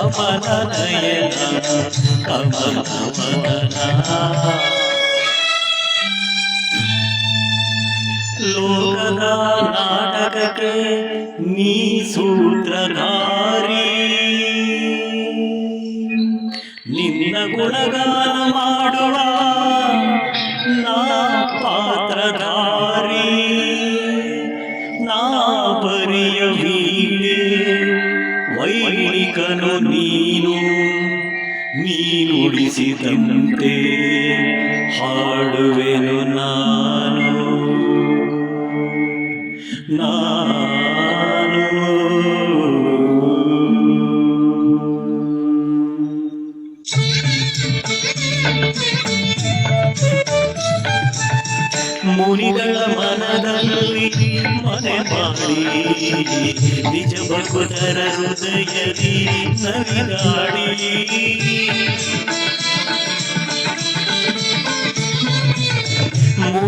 ಕಮಲ ನಯನ. ಕಮಲ ಮದನ ಲೋಕದ ನಾಟಕಕ್ಕೆ ನೀ ಸೂತ್ರಧಾರಿ. ನಿನ್ನ ಗುಣಗಾನ ಮಾಡುವ ವೈಣಿಕನು ನೀನು ನೀನುಡಿಸಿದಂತೆ ಹಾಡುವೆನು ನಾನು. ಮನದಲ್ಲಿ ಮನೆ ಮಾಡಿ. ನಿಜ ಭಕ್ತರ ಹೃದಯದಿ ನವಿದಾಡಿ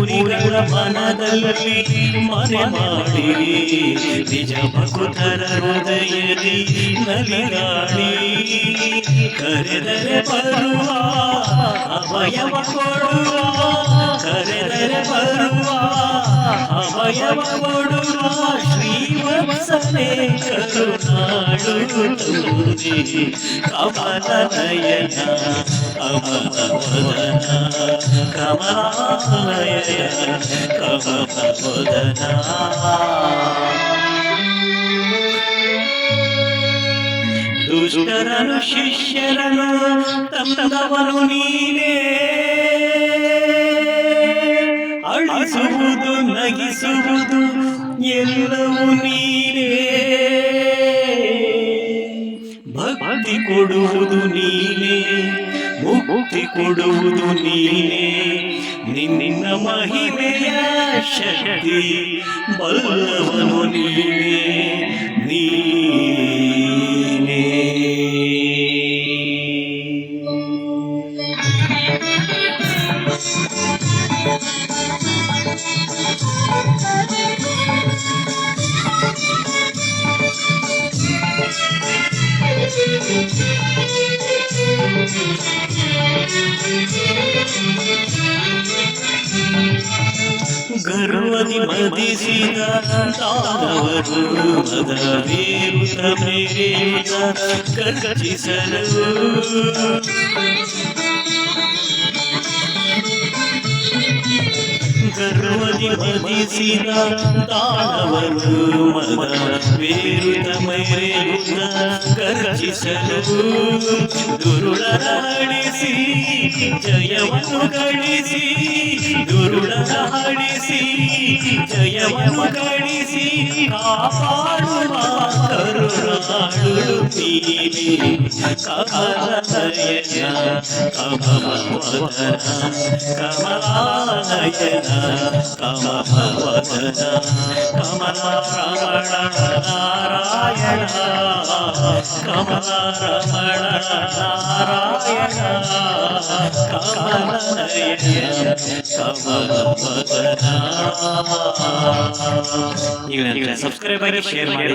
ಮುನಿಗಳ ಮನದಲ್ಲಿ ಮನೆ ಮಾಡಿ ನಿಜ ಭಕ್ತರ ಹೃದಯದಿ ನಲಿದಾಡಿ ಕರೆದರೆ ಬರುವ ಅಭಯವ ಕೊಡುವ ಕರೆದರೆ ಬರುವ ಅಭಯವ ಕೊಡುವ మనసనే కరుణాడుతుంది కమల నయన దుష్టరను శిష్యరను తమవను నీనే ಭಕ್ತಿ ಕೊಡುವುದು ನೀನೇ ಮುಕ್ತಿ ಕೊಡುವುದು ನೀನೇ. ನಿನ್ನ ಮಹಿಮೆಯ ಶಕ್ತಿ ಬಲ್ಲವನು ನೀನೇ. ನೀನೇ ಗರ್ವದಿ ಮದಿಸಿದ ತಾನವರು ಮದವೇರುತ ಮೇರೇತ ಗರ್ಜಿಸಲು ಗರ್ವದಿ ಮದಿಸಿದ ತಾನವರು ಮದ ವೇರುತ ಮೇರೇತ ಗರ್ಜಿಸಲು ದುರುಳರ ಅಳಿಸಿ ಜಯವನ್ನು ಗಳಿಸಿ ದುರುಳರ ಅಳಿಸಿ ಜಯವನ್ನು ಗಳಿಸಿ ಕಾಪಾಡುವ ಕರುಣಾಳು ನೀನೆ ಕಮಲನಯನ ಕಮಲವದನ ಕಮಲಾನಯನ ಕಮಲವದನ ಕಮಲರಮಣ ನಾರಾಯಣ ಕಮಲರಮಣ ನಾರಾಯಣ ಕಮಲನಯನ ಕಮಲವದನ ಈಗ ಸಬ್ಸ್ಕ್ರೈಬ್ ಆಗಿ ಶೇರ್ ಮಾಡಿ